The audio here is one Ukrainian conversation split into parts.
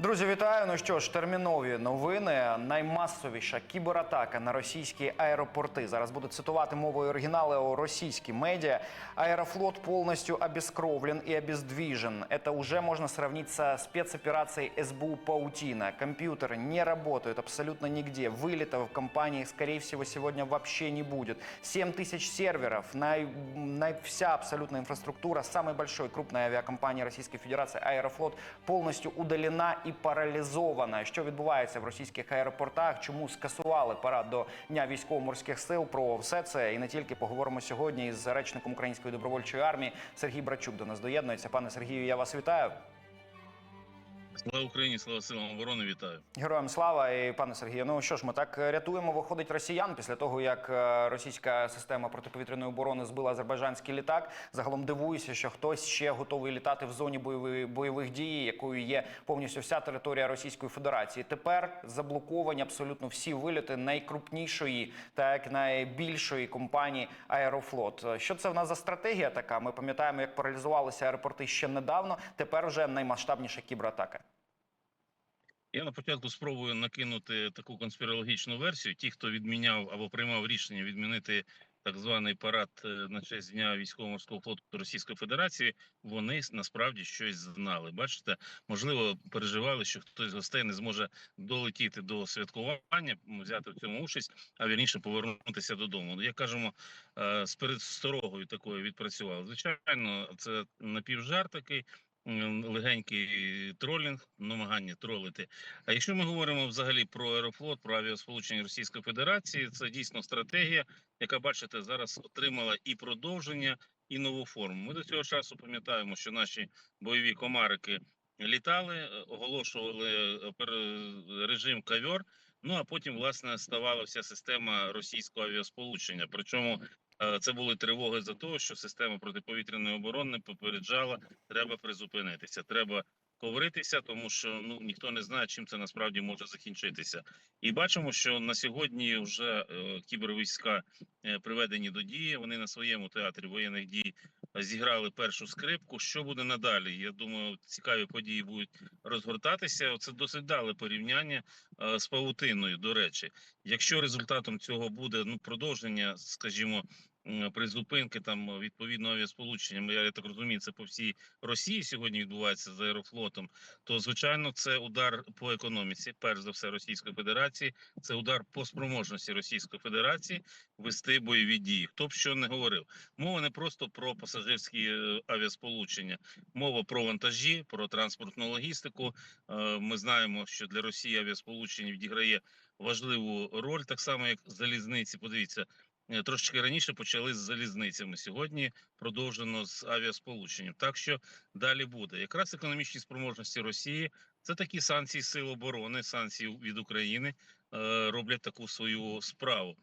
Друзі, вітаю. Ну що ж, термінові новини. Наймасовіша кібератака на російські аеропорти. Зараз буду цитувати мовою оригинала російські медиа. Аэрофлот полностью обескровлен и обездвижен. Это уже можно сравнить со спецоперацией СБУ «Паутина». Компьютеры не работают абсолютно нигде. Вылетов в компании, скорее всего, сегодня вообще не будет. 7 тысяч серверов, най- най- вся абсолютная инфраструктура самой большой крупной авиакомпании Российской Федерации «Аэрофлот» полностью удалена і паралізована. Що відбувається в російських аеропортах? Чому скасували парад до Дня військово-морських сил? Про все це і не тільки поговоримо сьогодні із речником Української добровольчої армії Сергій Брачук до нас доєднується. Пане Сергію, я вас вітаю. Слава Україні, слава силам оборони, вітаю. Героям слава і пане Сергію. Ну що ж, ми так рятуємо, виходить росіян після того, як е, російська система протиповітряної оборони збила азербайджанський літак. Загалом дивуюся, що хтось ще готовий літати в зоні бойових бойових дій, якою є повністю вся територія Російської Федерації. Тепер заблоковані абсолютно всі виліти найкрупнішої та як найбільшої компанії Аерофлот. Що це в нас за стратегія така? Ми пам'ятаємо, як паралізувалися аеропорти ще недавно. Тепер вже наймасштабніша кібератака. Я на початку спробую накинути таку конспірологічну версію. Ті, хто відміняв або приймав рішення відмінити так званий парад е, на честь дня військово-морського флоту Російської Федерації, вони насправді щось знали. Бачите, можливо, переживали, що хтось з гостей не зможе долетіти до святкування, взяти в цьому участь, а вірніше повернутися додому. Як кажемо, е, з передсторогою такою відпрацював. Звичайно, це напівжарт такий. Легенький тролінг, намагання тролити. А якщо ми говоримо взагалі про аерофлот, про авіасполучення Російської Федерації, це дійсно стратегія, яка, бачите, зараз отримала і продовження, і нову форму. Ми до цього часу пам'ятаємо, що наші бойові комарики літали, е, оголошували е, пер- режим кавьор. Ну а потім, власне, ставала вся система російського авіасполучення. Причому е, це були тривоги за те, що система протиповітряної оборони попереджала, треба призупинитися, треба ковритися, тому що ну ніхто не знає, чим це насправді може закінчитися. І бачимо, що на сьогодні вже е, кібервійська е, приведені до дії. Вони на своєму театрі воєнних дій зіграли першу скрипку. Що буде надалі? Я думаю, цікаві події будуть розгортатися. Це досить дали порівняння е, з павутиною. До речі, якщо результатом цього буде ну продовження, скажімо. Призупинки там відповідно авіасполучення, я так розумію, це по всій Росії сьогодні відбувається з аерофлотом. То звичайно, це удар по економіці, перш за все, Російської Федерації. Це удар по спроможності Російської Федерації вести бойові дії. Хто б що не говорив, мова не просто про пасажирські е, авіасполучення, мова про вантажі, про транспортну логістику. Е, Ми знаємо, що для Росії авіасполучення відіграє важливу роль, так само як залізниці. Подивіться. Е, Трошечки раніше почали з залізницями. Сьогодні продовжено з авіасполученням. Так що далі буде якраз економічні спроможності Росії. Це такі санкції сил оборони, санкції від України е, роблять таку свою справу.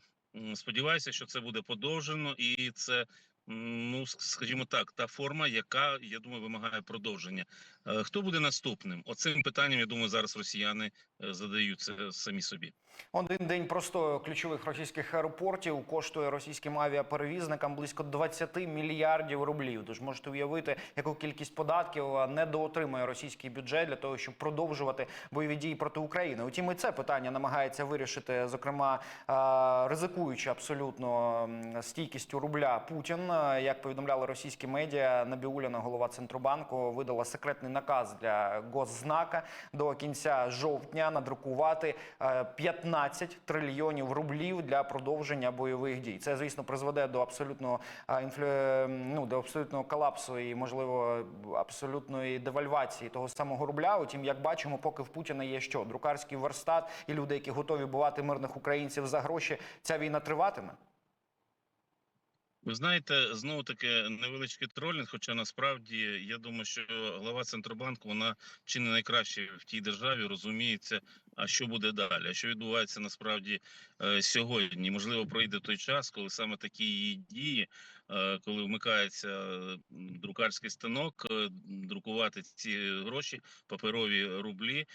Сподіваюся, що це буде подовжено, і це ну скажімо так, та форма, яка я думаю, вимагає продовження. Е, Хто буде наступним? Оцим питанням я думаю, зараз росіяни е, задають це самі собі. Один день простою ключових російських аеропортів коштує російським авіаперевізникам близько 20 мільярдів рублів. Тож можете уявити, яку кількість податків недоотримує російський бюджет для того, щоб продовжувати бойові дії проти України. Утім, і це питання намагається вирішити, зокрема ризикуючи абсолютно стійкістю рубля Путін. Як повідомляли російські медіа, Набіуляна, голова центробанку, видала секретний наказ для госзнака до кінця жовтня надрукувати е, 15 трильйонів рублів для продовження бойових дій. Це, звісно, призведе до абсолютного е, інфлю... ну, до абсолютного колапсу і, можливо, абсолютної девальвації того самого рубля. Утім, як бачимо, поки в Путіна є що друкарський верстат і люди, які готові бувати мирних українців за гроші, ця війна триватиме. Ви знаєте, знову таки невеличкий тролінг, хоча насправді я думаю, що глава центробанку вона чи не найкраще в тій державі розуміється, а що буде далі, а що відбувається насправді е, сьогодні. Можливо, пройде той час, коли саме такі її дії, е, коли вмикається друкарський станок, е, друкувати ці гроші, паперові рублі.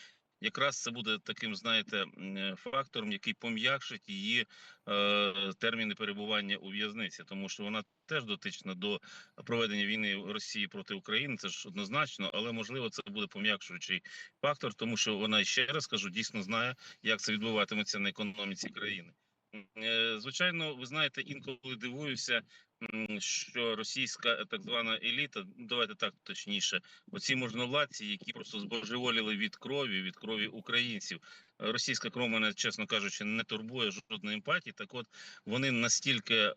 Якраз це буде таким, знаєте, е, фактором, який пом'якшить її е, терміни перебування у в'язниці, тому що вона теж дотична до проведення війни Росії проти України. Це ж однозначно, але можливо це буде пом'якшуючий фактор, тому що вона ще раз кажу, дійсно знає, як це відбуватиметься на економіці країни. Е, Звичайно, ви знаєте, інколи дивуюся, що російська е, так звана еліта, ну, давайте так точніше, оці можновладці, які просто збожеволіли від крові, від крові українців. Е, Російська кров мене, чесно кажучи, не турбує жодної емпатії. Так, от вони настільки е,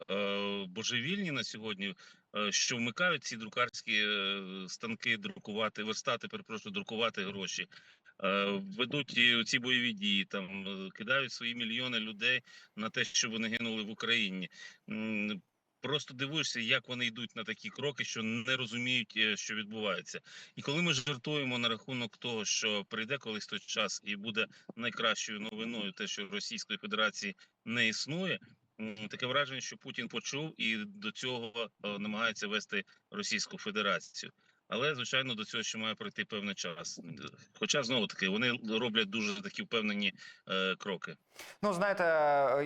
божевільні на сьогодні, е, що вмикають ці друкарські е, станки друкувати, верстати, перепрошую, друкувати гроші. Е, Ведуть ці бойові дії, там кидають свої мільйони людей на те, що вони гинули в Україні. Просто дивуєшся, як вони йдуть на такі кроки, що не розуміють, е, що відбувається. І коли ми жартуємо на рахунок того, що прийде колись той час і буде найкращою новиною, те, що Російської Федерації не існує. Таке враження, що Путін почув і до цього е, намагається вести Російську Федерацію. Але звичайно до цього ще має пройти певний час. Хоча знову таки вони роблять дуже такі впевнені е, кроки. Ну, знаєте,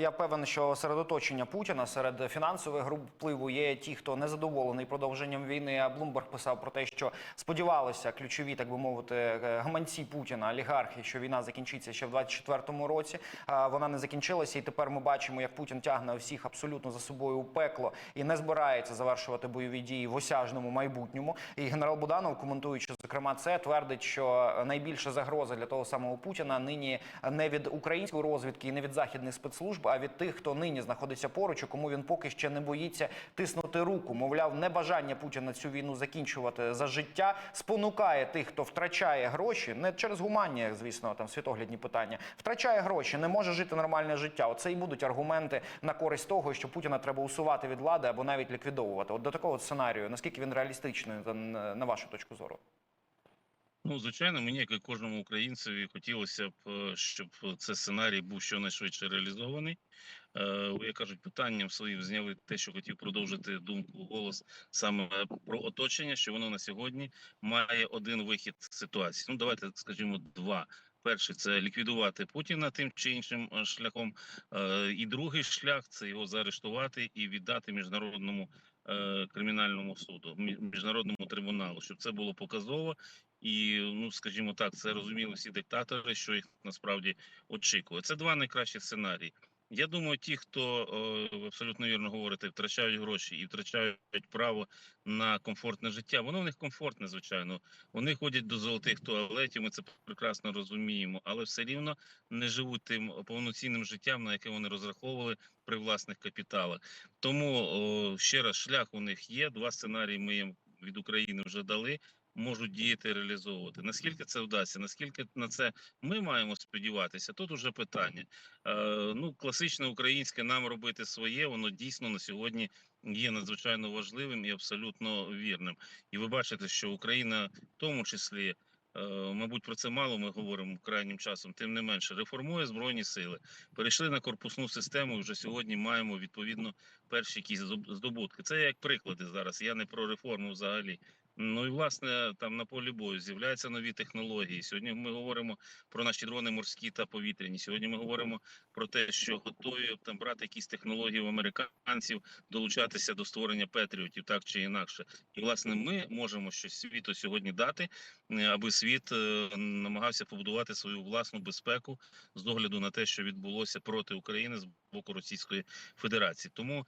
я певен, що серед оточення Путіна, серед фінансових груп впливу є ті, хто не задоволений продовженням війни. А Блумберг писав про те, що сподівалися ключові, так би мовити, е, гаманці Путіна, олігархи, що війна закінчиться ще в 24-му році. А вона не закінчилася, і тепер ми бачимо, як Путін тягне всіх абсолютно за собою у пекло і не збирається завершувати бойові дії в осяжному майбутньому. І генерал Буданов, коментуючи зокрема це, твердить, що найбільша загроза для того самого Путіна нині не від української розвідки і не від західних спецслужб, а від тих, хто нині знаходиться поруч, кому він поки ще не боїться тиснути руку. Мовляв, небажання Путіна цю війну закінчувати за життя спонукає тих, хто втрачає гроші, не через гуманні, звісно, там світоглядні питання, втрачає гроші, не може жити нормальне життя. Оце і будуть аргументи на користь того, що Путіна треба усувати від влади або навіть ліквідовувати. От до такого сценарію, наскільки він реалістичний, за- на вашу точку зору? Ну, звичайно, мені, як і кожному українцеві, хотілося б, е, щоб цей сценарій був щонайшвидше реалізований. Е, ви, як кажуть, питанням своїм зняли те, що хотів продовжити думку голос саме про оточення, що воно на сьогодні має один вихід з ситуації. Ну, давайте скажімо, два. Перший це ліквідувати Путіна тим чи іншим е, шляхом. Е, І другий шлях це його заарештувати і віддати міжнародному е, кримінальному суду, мі- міжнародному трибуналу, щоб це було показово і ну скажімо так, це розуміли всі диктатори, що їх насправді очікує. Це два найкращі сценарії. Я думаю, ті, хто е, абсолютно вірно говорите, втрачають гроші і втрачають право на комфортне життя. Воно в них комфортне, звичайно. Вони ходять до золотих туалетів. Ми це прекрасно розуміємо, але все рівно не живуть тим повноцінним життям, на яке вони розраховували при власних капіталах. Тому ще раз шлях у них є. Два сценарії ми їм від України вже дали можуть діяти реалізовувати. Наскільки це вдасться? Наскільки на це ми маємо сподіватися? Тут уже питання. Е, ну, класичне українське нам робити своє, воно дійсно на сьогодні є надзвичайно важливим і абсолютно вірним. І ви бачите, що Україна, в тому числі. е, Мабуть, про це мало ми говоримо крайнім часом. Тим не менше, реформує збройні сили. Перейшли на корпусну систему. і Вже сьогодні маємо відповідно перші якісь здобутки. Це як приклади зараз. Я не про реформу взагалі. Ну і власне там на полі бою з'являються нові технології. Сьогодні ми говоримо про наші дрони морські та повітряні. Сьогодні ми говоримо про те, що готові там брати якісь технології в американців, долучатися до створення петріотів, так чи інакше. І власне ми можемо щось світу сьогодні дати, е, аби світ е, намагався побудувати свою власну безпеку з огляду на те, що відбулося проти України з боку Російської Федерації. Тому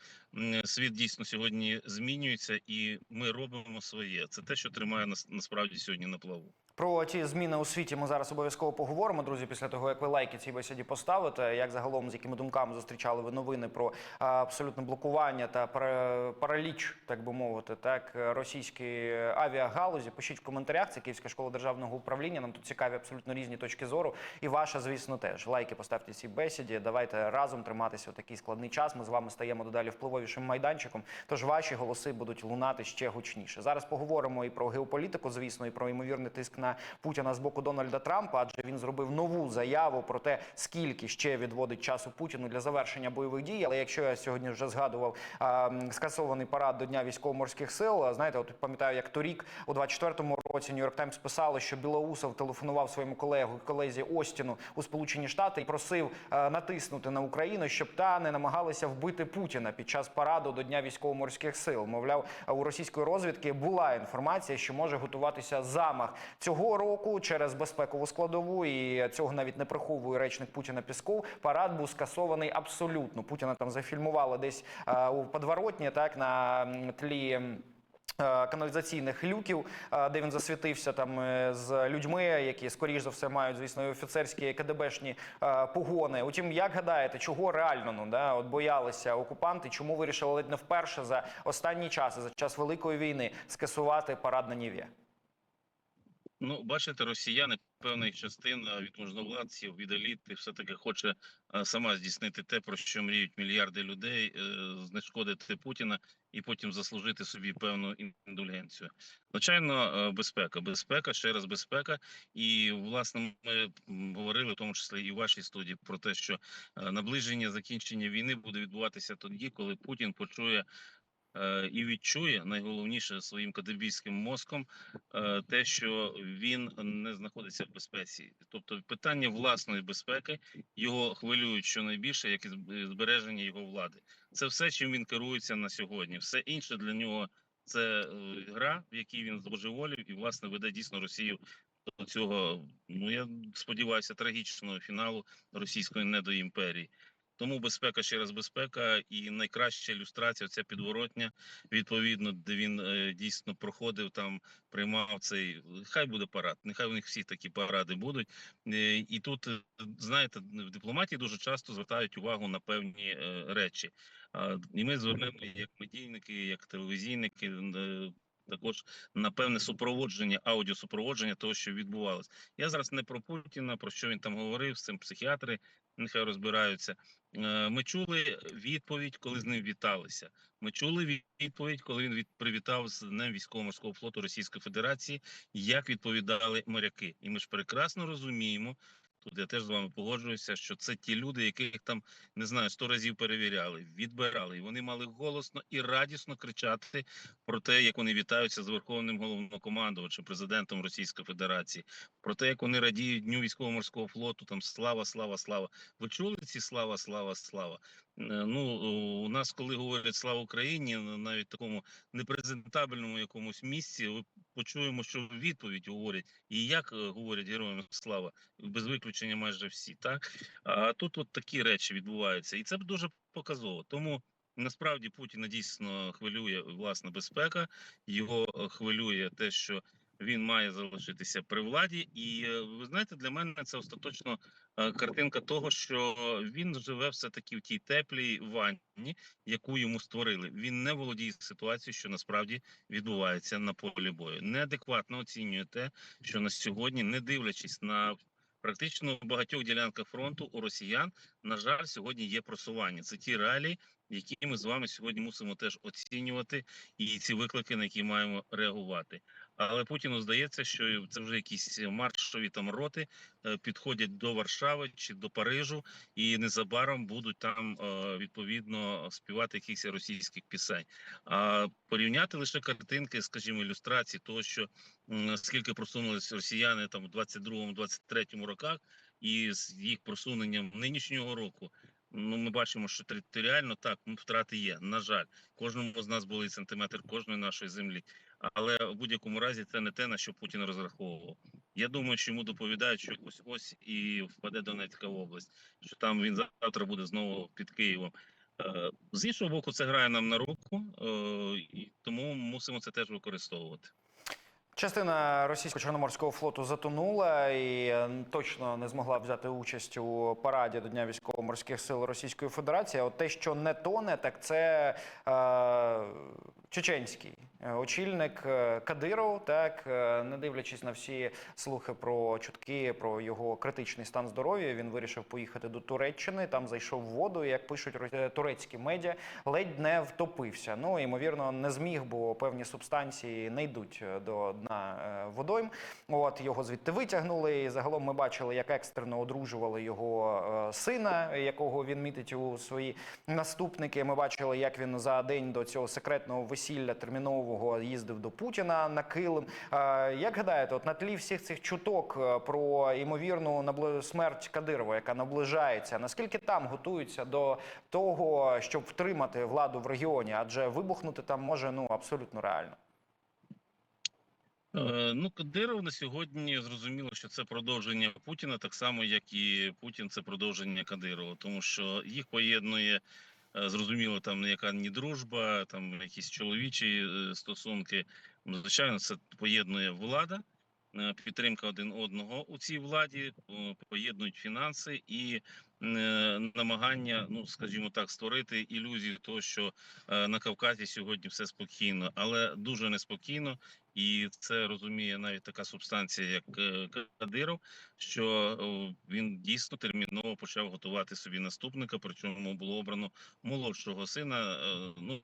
світ дійсно сьогодні змінюється, і ми робимо своє. Це те, що тримає нас насправді сьогодні на плаву. Про ті зміни у світі ми зараз обов'язково поговоримо, друзі. Після того, як ви лайки цій бесіді поставите, як загалом з якими думками зустрічали ви новини про абсолютне блокування та пара- параліч, так би мовити, так російської авіагалузі. Пишіть в коментарях. Це Київська школа державного управління. Нам тут цікаві абсолютно різні точки зору. І ваша, звісно, теж лайки поставте цій бесіді. Давайте разом триматися у такий складний час. Ми з вами стаємо дедалі впливовішим майданчиком. Тож ваші голоси будуть лунати ще гучніше. Зараз поговоримо і про геополітику, звісно, і про ймовірний тиск на на Путіна з боку Дональда Трампа, адже він зробив нову заяву про те, скільки ще відводить часу Путіну для завершення бойових дій. Але якщо я сьогодні вже згадував а, скасований парад до Дня військово-морських сил, а, знаєте, от пам'ятаю, як торік у 24-му році Нью-Йорк Таймс писало, що Білоусов телефонував своєму колегу колезі Остіну у Сполучені Штати і просив е, натиснути на Україну, щоб та не намагалася вбити Путіна під час параду до Дня військово-морських сил. Мовляв, у російської розвідки була інформація, що може готуватися замах цього року через безпекову складову, і цього навіть не приховує речник Путіна Пісков. Парад був скасований абсолютно. Путіна там зафільмували десь е, у подворотні, так на тлі. е, Каналізаційних люків, е, де він засвітився там з людьми, які скоріш за все мають, звісно, офіцерські КДБшні погони. Утім, як гадаєте, чого реально ну да от боялися окупанти? Чому вирішили ледь не вперше за останні часи, за час великої війни, скасувати парад на Ніві? Ну, бачите, росіяни певних частин від можновладців, від еліти, все таки хоче сама здійснити те, про що мріють мільярди людей, е, знешкодити Путіна і потім заслужити собі певну індульгенцію. Звичайно, е, безпека, безпека, ще раз безпека. І власне ми говорили, в тому числі і в вашій студії, про те, що е, наближення закінчення війни буде відбуватися тоді, коли Путін почує. Е, І відчує найголовніше своїм кадебійським мозком е, те, що він не знаходиться в безпеці, тобто питання власної безпеки його хвилюють щонайбільше, як і збереження його влади. Це все, чим він керується на сьогодні. Все інше для нього це е, гра, в якій він збожеволів і власне веде дійсно Росію до цього. Ну я сподіваюся, трагічного фіналу російської недоімперії. Тому безпека ще раз безпека, і найкраща ілюстрація ця підворотня, відповідно, де він е, дійсно проходив там, приймав цей. Хай буде парад. Нехай у них всі такі паради будуть. Е, і тут е, знаєте, в дипломатії дуже часто звертають увагу на певні е, речі. А, і ми звернемо як медійники, як телевізійники. е, також на певне супроводження, аудіосупроводження того, що відбувалось. Я зараз не про Путіна, про що він там говорив, з цим психіатри нехай розбираються. Е, Ми чули відповідь, коли з ним віталися. Ми чули відповідь, коли він від привітав з Днем військово-морського флоту Російської Федерації, як відповідали моряки. І ми ж прекрасно розуміємо. Тут я теж з вами погоджуюся, що це ті люди, яких там не знаю, сто разів перевіряли, відбирали, і вони мали голосно і радісно кричати про те, як вони вітаються з верховним головнокомандувачем, президентом Російської Федерації, про те, як вони радіють дню військово-морського флоту. Там слава, слава, слава. Ви чули ці слава, слава, слава? Е, Ну у нас, коли говорять слава Україні, навіть такому непрезентабельному якомусь місці, ви почуємо, що відповідь говорять, і як е, говорять героям слава, без виключення майже всі. Так а тут от такі речі відбуваються, і це дуже показово. Тому насправді Путіна дійсно хвилює власна безпека, його е, хвилює те, що він має залишитися при владі, і е, ви знаєте, для мене це остаточно е, картинка того, що він живе все таки в тій теплій ванні, яку йому створили. Він не володіє ситуацією, що насправді відбувається на полі бою. Неадекватно оцінює те, що на сьогодні, не дивлячись на практично багатьох ділянках фронту у росіян, на жаль, сьогодні є просування. Це ті реалії, які ми з вами сьогодні мусимо теж оцінювати, і ці виклики, на які маємо реагувати. Але Путіну здається, що це вже якісь маршові там роти е, підходять до Варшави чи до Парижу, і незабаром будуть там е, відповідно співати якихось російських пісень. А порівняти лише картинки, скажімо, ілюстрації того, що скільки просунулись росіяни там в 22-23 роках, і з їх просуненням нинішнього року. Ну, ми бачимо, що територіально так ну, втрати є. На жаль, кожному з нас були сантиметр кожної нашої землі. Але в будь-якому разі це не те, на що Путін розраховував. Я думаю, що йому доповідають, що ось ось і впаде Донецька область, що там він завтра буде знову під Києвом. Е, З іншого боку, це грає нам на руку, е, тому мусимо це теж використовувати. Частина російського чорноморського флоту затонула і е, точно не змогла взяти участь у параді до Дня військово-морських сил Російської Федерації. А от те, що не тоне, так це е, чеченський е, очільник е, Кадиров, так е, не дивлячись на всі слухи про чутки про його критичний стан здоров'я, він вирішив поїхати до Туреччини. Там зайшов в воду. і, Як пишуть турецькі медіа, ледь не втопився. Ну ймовірно, не зміг, бо певні субстанції не йдуть до дна водойм. От його звідти витягнули. І загалом ми бачили, як екстрено одружували його сина, якого він мітить у свої наступники. Ми бачили, як він за день до цього секретного весілля термінового їздив до Путіна на килим. Як гадаєте, от на тлі всіх цих чуток е, про ймовірну смерть Кадирова, яка наближається, наскільки там готуються до того, щоб втримати владу в регіоні? Адже вибухнути там може ну абсолютно реально. Е, Ну, Кадиров на сьогодні зрозуміло, що це продовження Путіна, так само як і Путін це продовження Кадирова, тому що їх поєднує зрозуміло, там ніяка ні дружба, там якісь чоловічі е, стосунки. Звичайно, це поєднує влада, е, підтримка один одного у цій владі, е, поєднують фінанси і е, намагання, ну скажімо так, створити ілюзію того, що е, на Кавказі сьогодні все спокійно, але дуже неспокійно. І це розуміє навіть така субстанція, як е, Кадиров, що е, він дійсно терміново почав готувати собі наступника. Причому було обрано молодшого сина. е, Ну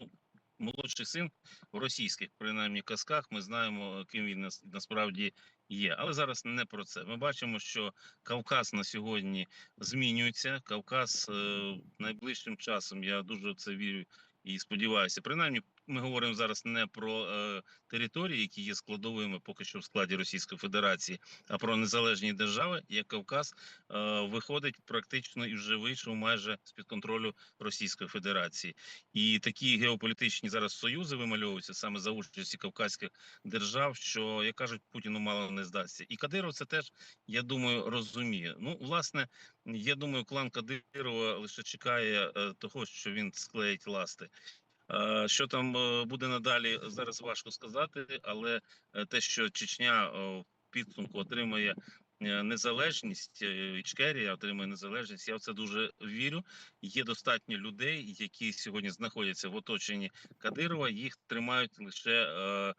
молодший син в російських принаймні казках. Ми знаємо, ким він нас- насправді є. Але зараз не про це. Ми бачимо, що Кавказ на сьогодні змінюється. Кавказ е, найближчим часом. Я дуже в це вірю і сподіваюся. Принаймні, ми говоримо зараз не про е, території, які є складовими поки що в складі Російської Федерації, а про незалежні держави, як Кавказ е, виходить практично і вже вийшов майже з під контролю Російської Федерації, і такі геополітичні зараз союзи вимальовуються саме за участі кавказьких держав, що як кажуть, Путіну мало не здасться. І Кадиров це теж я думаю розуміє. Ну, власне, я думаю, клан Кадирова лише чекає е, того, що він склеїть ласти. Е, Що там е, буде надалі, зараз важко сказати, але е, те, що Чечня в підсумку отримає е, незалежність, Ічкерія отримує незалежність, я в це дуже вірю. Є достатньо людей, які сьогодні знаходяться в оточенні Кадирова. Їх тримають лише е,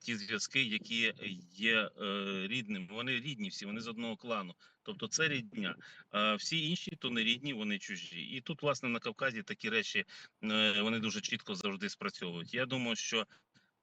ті зв'язки, які є е, рідними. Вони рідні всі, вони з одного клану. Тобто це рідня. А всі інші то не рідні, вони чужі. І тут, власне, на Кавказі такі речі е, вони дуже чітко завжди спрацьовують. Я думаю, що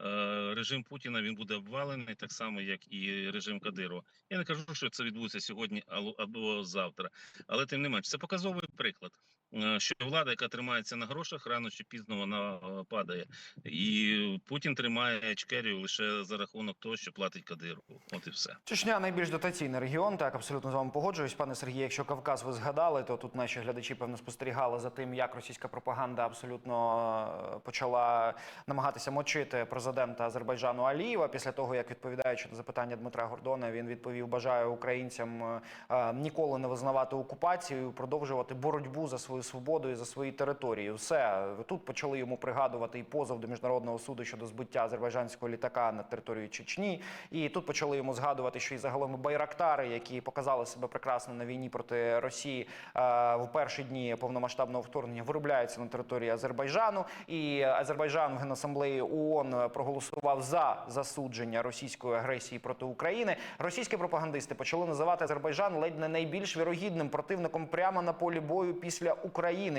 е, режим Путіна він буде обвалений так само, як і режим Кадирова. Я не кажу, що це відбудеться сьогодні або завтра, але тим не менш, це показовий приклад. Е, Що влада, яка тримається на грошах, рано чи пізно вона е, падає, і Путін тримає Ічкерію лише за рахунок того, що платить Кадирову. От і все. Чечня найбільш дотаційний регіон. Так, абсолютно з вами погоджуюсь. Пане Сергію, якщо Кавказ ви згадали, то тут наші глядачі певно спостерігали за тим, як російська пропаганда абсолютно е, почала намагатися мочити президента Азербайджану Алієва після того, як відповідаючи на запитання Дмитра Гордона, він відповів: бажаю українцям ніколи не визнавати окупацію, продовжувати боротьбу за свою свободу і за свої території. Все тут почали йому пригадувати і позов до міжнародного суду щодо збиття азербайджанського літака на території Чечні. І тут почали йому згадувати, що і загалом байрактари, які показали себе прекрасно на війні проти Росії е, в перші дні повномасштабного вторгнення, виробляються на території Азербайджану. І Азербайджан в генасамблеї ООН проголосував за засудження російської агресії проти України. Російські пропагандисти почали називати Азербайджан ледь не найбільш вірогідним противником прямо на полі бою після України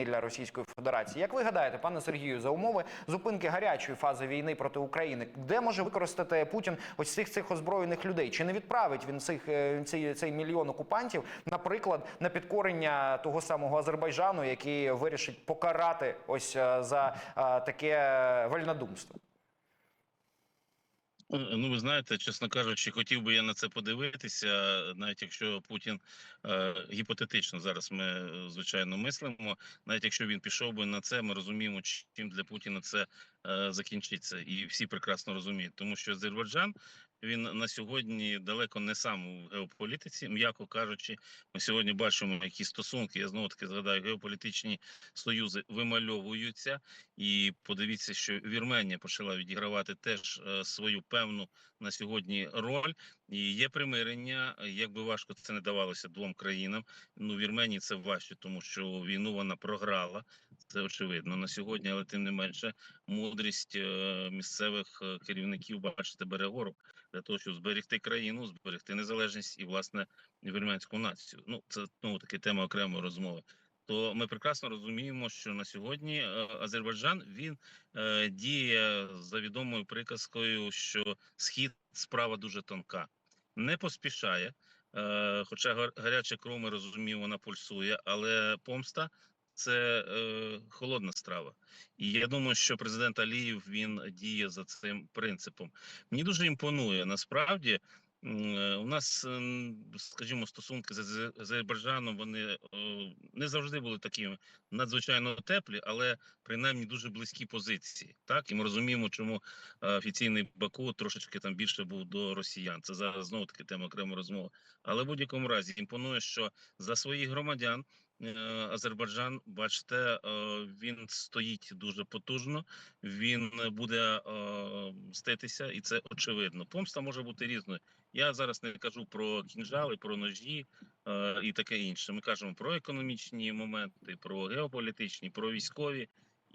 для Російської Федерації. Як ви гадаєте, пане Сергію, за умови зупинки гарячої фази війни проти України, де може використати Путін ось цих цих озброєних людей? Чи не відправить він цих е, цей, цей мільйон окупантів, наприклад, на підкорення того самого Азербайджану, який вирішить покарати ось е, за е, таке вольнодумство? Ну, ви знаєте, чесно кажучи, хотів би я на це подивитися, навіть якщо Путін е, гіпотетично зараз ми е, звичайно мислимо, навіть якщо він пішов би на це, ми розуміємо, чим для Путіна це е, закінчиться, і всі прекрасно розуміють, тому що Азербайджан він на сьогодні далеко не сам в геополітиці, м'яко кажучи, ми сьогодні бачимо, які стосунки. Я знову таки згадаю, геополітичні союзи вимальовуються. І подивіться, що Вірменія почала відігравати теж е, свою певну на сьогодні роль. І є примирення, як би важко це не давалося двом країнам. Ну, Вірменії це важче, тому що війну вона програла. Це очевидно на сьогодні, але тим не менше, мудрість е, місцевих е, керівників, бачите, бере гору для того, щоб зберегти країну, зберегти незалежність і власне вірменську націю. Ну це ну таки тема окремої розмови. То ми прекрасно розуміємо, що на сьогодні е, Азербайджан він е, діє за відомою приказкою, що схід справа дуже тонка, не поспішає. Е, хоча гар- гаряча кров, ми вона пульсує, але помста це е, холодна страва. І я думаю, що президент Аліїв він діє за цим принципом. Мені дуже імпонує насправді. Е, У нас, ем, скажімо, стосунки з Азе- Азербайджаном вони не завжди були такими надзвичайно теплі, але принаймні дуже близькі позиції. Так, і ми розуміємо, чому е, офіційний Баку трошечки там більше був до росіян. Це зараз знову таки тема окремої розмови. Але в будь-якому разі імпонує, що за своїх громадян Азербайджан, бачите, е, він стоїть дуже потужно. Він буде е, мститися, і це очевидно. Помста може бути різною. Я зараз не кажу про кінжали, про ножі е, і таке інше. Ми кажемо про економічні моменти, про геополітичні, про військові.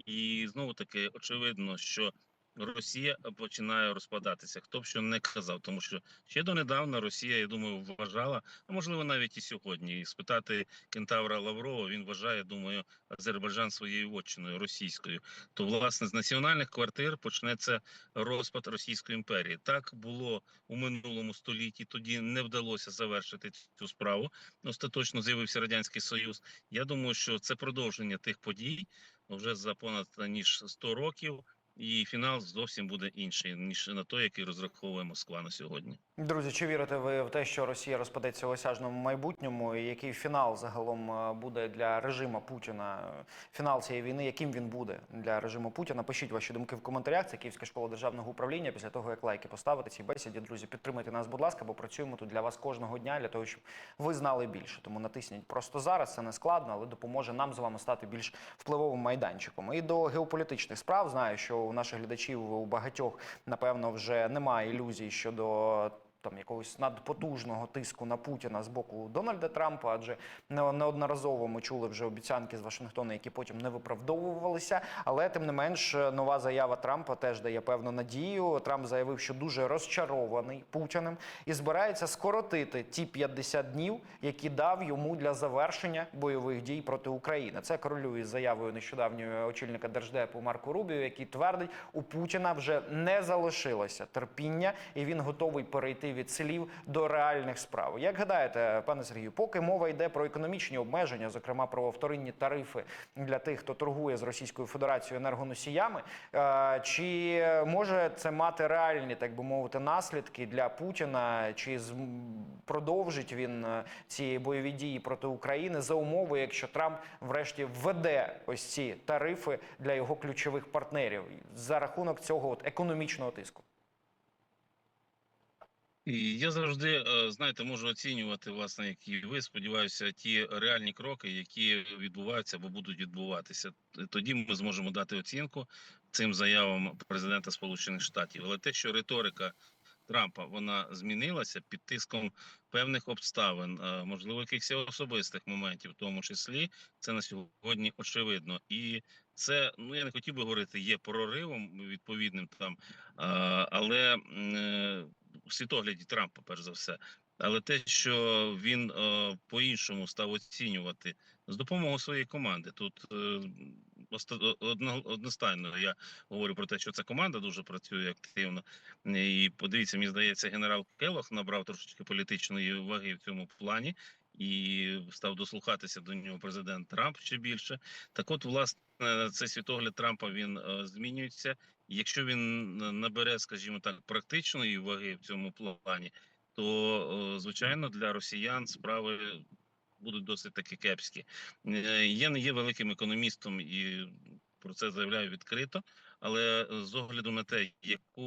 І знову таки очевидно, що Росія починає розпадатися. Хто б що не казав, тому що ще донедавна Росія, я думаю, вважала, а можливо навіть і сьогодні. І спитати кентавра Лаврова, він вважає, думаю, Азербайджан своєю вотчиною російською. То власне з національних квартир почнеться розпад Російської імперії. Так було у минулому столітті. Тоді не вдалося завершити цю справу. Остаточно з'явився радянський союз. Я думаю, що це продовження тих подій вже за понад ніж 100 років. І фінал зовсім буде інший ніж на той, який розраховує Москва на сьогодні. Друзі, чи вірите ви в те, що Росія розпадеться в осяжному майбутньому? І який фінал загалом е, буде для режиму Путіна? Фінал цієї війни, яким він буде для режиму Путіна? Пишіть ваші думки в коментарях. Це Київська школа державного управління. Після того як лайки поставити цій бесіді, друзі, підтримайте нас, будь ласка, бо працюємо тут для вас кожного дня для того, щоб ви знали більше. Тому натисніть просто зараз. Це не складно, але допоможе нам з вами стати більш впливовим майданчиком. І до геополітичних справ знаю, що у наших глядачів у багатьох напевно вже немає ілюзій щодо. Там якогось надпотужного тиску на Путіна з боку Дональда Трампа, адже неодноразово ми чули вже обіцянки з Вашингтона, які потім не виправдовувалися. Але тим не менш, нова заява Трампа теж дає певну надію. Трамп заявив, що дуже розчарований Путіним і збирається скоротити ті 50 днів, які дав йому для завершення бойових дій проти України. Це корелює з заявою нещодавньої очільника держдепу Марко Рубіо, який твердить, у Путіна вже не залишилося терпіння, і він готовий перейти від слів до реальних справ. Як гадаєте, пане Сергію, поки мова йде про економічні обмеження, зокрема про вторинні тарифи для тих, хто торгує з Російською Федерацією енергоносіями, е, чи може це мати реальні, так би мовити, наслідки для Путіна? Чи продовжить він е, ці бойові дії проти України за умови, якщо Трамп врешті введе ось ці тарифи для його ключових партнерів за рахунок цього от економічного тиску? І я завжди, е, знаєте, можу оцінювати, власне, як і ви, сподіваюся, ті реальні кроки, які відбуваються або будуть відбуватися. Тоді ми зможемо дати оцінку цим заявам президента Сполучених Штатів. Але те, що риторика Трампа вона змінилася під тиском певних обставин, е, можливо, якихось особистих моментів, в тому числі, це на сьогодні очевидно. І це ну я не хотів би говорити, є проривом відповідним там, але е, світогляді Трампа, перш за все. Але те, що він е, по-іншому став оцінювати з допомогою своєї команди, тут е, оста- одно- одностайно я говорю про те, що ця команда дуже працює активно. І подивіться, мені здається, генерал Келох набрав трошечки політичної ваги в цьому плані і став дослухатися до нього президент Трамп ще більше. Так, от, власне, цей світогляд Трампа він е, змінюється. Якщо він е, набере, скажімо так, практичної ваги в цьому плані, то е, звичайно для росіян справи будуть досить таки кепські. Я не є великим економістом і про це заявляю відкрито. Але з огляду на те, яку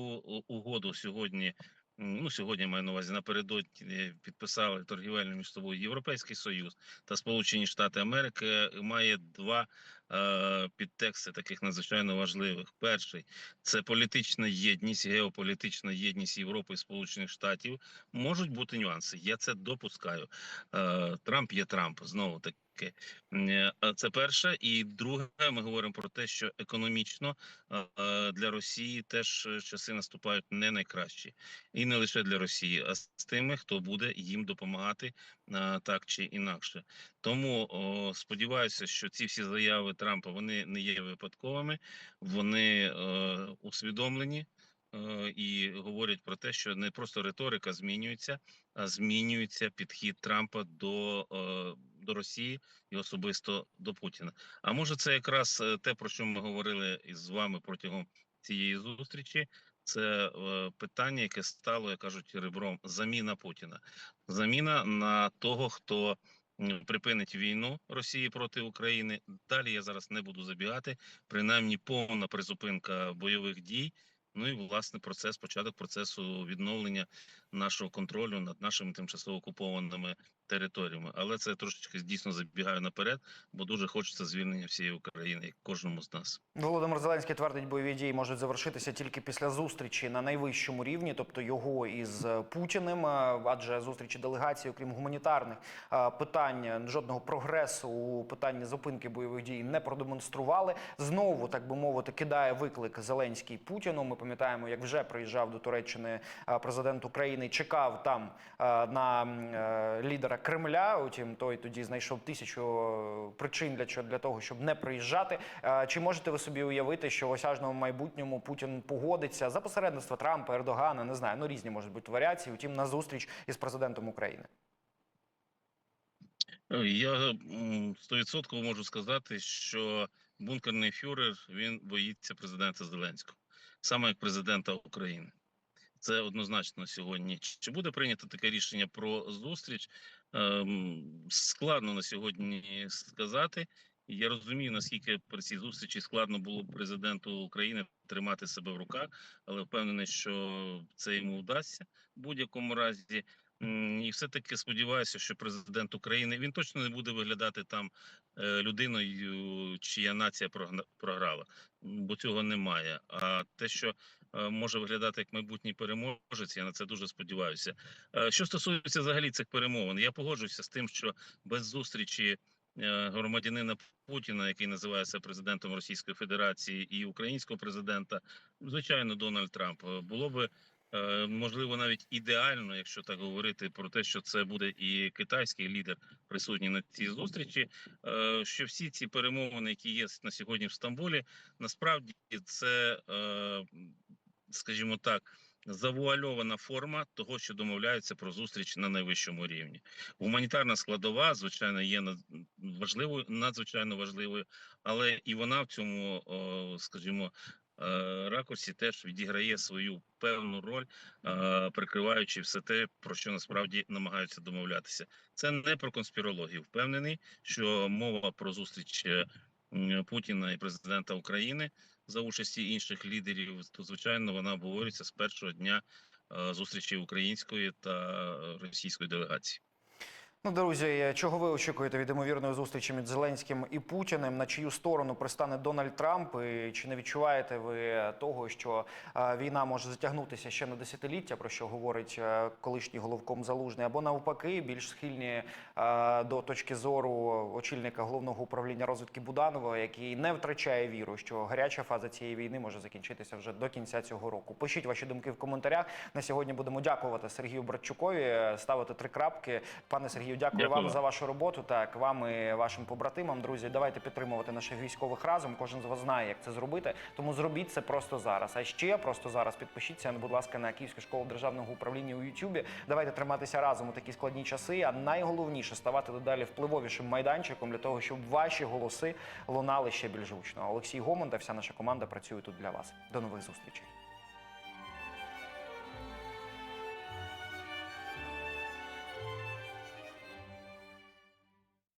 угоду сьогодні, ну сьогодні маю на увазі напередодні підписали торгівельну між собою Європейський Союз та Сполучені Штати Америки, має два е, підтексти таких надзвичайно важливих. Перший це політична єдність, геополітична єдність Європи і Сполучених Штатів. Можуть бути нюанси. Я це допускаю. Е, Трамп є Трамп знову таки. Е, а Це перше, і друге, ми говоримо про те, що економічно е, е, для Росії теж е, часи наступають не найкращі, і не лише для Росії, а з тими, хто буде їм допомагати е, так чи інакше. Тому сподіваюся, що ці всі заяви Трампа вони не є випадковими, вони е, усвідомлені. Е, І говорять про те, що не просто риторика змінюється, а змінюється підхід Трампа до, е, до Росії і особисто до Путіна. А може, це якраз е, те, про що ми говорили із вами протягом цієї зустрічі. Це питання, яке стало, як кажуть, ребром заміна Путіна, заміна на того, хто припинить війну Росії проти України. Далі я зараз не буду забігати. Принаймні, повна призупинка бойових дій. Ну і власне процес, початок процесу відновлення нашого контролю над нашими тимчасово окупованими територіями. Але це трошечки дійсно забігаю наперед, бо дуже хочеться звільнення всієї України, кожному з нас. Володимир Зеленський твердить, бойові дії можуть завершитися тільки після зустрічі на найвищому рівні, тобто його із Путіним. е, Адже зустрічі делегації, окрім гуманітарних е, питань, жодного прогресу у питанні зупинки бойових дій не продемонстрували. Знову, так би мовити, кидає виклик Зеленський Путіну. Ми пам'ятаємо, як вже приїжджав до Туреччини е, президент України, чекав там на лідера Кремля. Утім, той тоді знайшов тисячу е, причин для чого для того, щоб не приїжджати. Е, Чи можете ви собі уявити, що в осяжному майбутньому Путін погодиться за посередництва Трампа, Ердогана, не знаю, ну різні можуть бути варіації. Утім, на зустріч із президентом України? Я стовідсотково можу сказати, що бункерний фюрер він боїться президента Зеленського, саме як президента України. Це однозначно сьогодні. Чи буде прийнято таке рішення про зустріч? Ем, складно на сьогодні сказати. Я розумію, наскільки при цій зустрічі складно було президенту України тримати себе в руках, але впевнений, що це йому вдасться в будь-якому разі. І все-таки сподіваюся, що президент України він точно не буде виглядати там е, людиною, чия нація програла, бо цього немає. А те, що може виглядати як майбутній переможець, я на це дуже сподіваюся. Е, Що стосується взагалі цих перемовин, я погоджуюся з тим, що без зустрічі е, громадянина Путіна, який називається президентом Російської Федерації, і українського президента, звичайно, Дональд Трамп, е, було би. е, Можливо, навіть ідеально, якщо так говорити про те, що це буде і китайський лідер присутній на цій зустрічі. е, Що всі ці перемовини, які є на сьогодні в Стамбулі, насправді це, е, скажімо так, завуальована форма того, що домовляються про зустріч на найвищому рівні. Гуманітарна складова, звичайно, є важливою, надзвичайно важливою, але і вона в цьому, скажімо. е, Ракурсі теж відіграє свою певну роль, е, прикриваючи все те, про що насправді намагаються домовлятися. Це не про конспірологію. Впевнений, що мова про зустріч е, Путіна і президента України за участі інших лідерів, то звичайно вона обговорюється з першого дня е, зустрічі української та е, російської делегації. Ну, друзі, чого ви очікуєте від ймовірної зустрічі між Зеленським і Путіним? На чию сторону пристане Дональд Трамп? І чи не відчуваєте ви того, що е, війна може затягнутися ще на десятиліття, про що говорить е, колишній головком Залужний, або навпаки, більш схильні е, до точки зору очільника головного управління розвідки Буданова, який не втрачає віру, що гаряча фаза цієї війни може закінчитися вже до кінця цього року? Пишіть ваші думки в коментарях. На сьогодні будемо дякувати Сергію Братчукові, ставити три крапки. Пане Сергію, дякую, Дякую. вам за вашу роботу. Так, вам і вашим побратимам, друзі. Давайте підтримувати наших військових разом. Кожен з вас знає, як це зробити. Тому зробіть це просто зараз. А ще просто зараз підпишіться, будь ласка, на Київську школу державного управління у Ютубі. Давайте триматися разом у такі складні часи. А найголовніше ставати дедалі впливовішим майданчиком для того, щоб ваші голоси лунали ще більш гучно. Олексій Гомон та вся наша команда працює тут для вас. До нових зустрічей.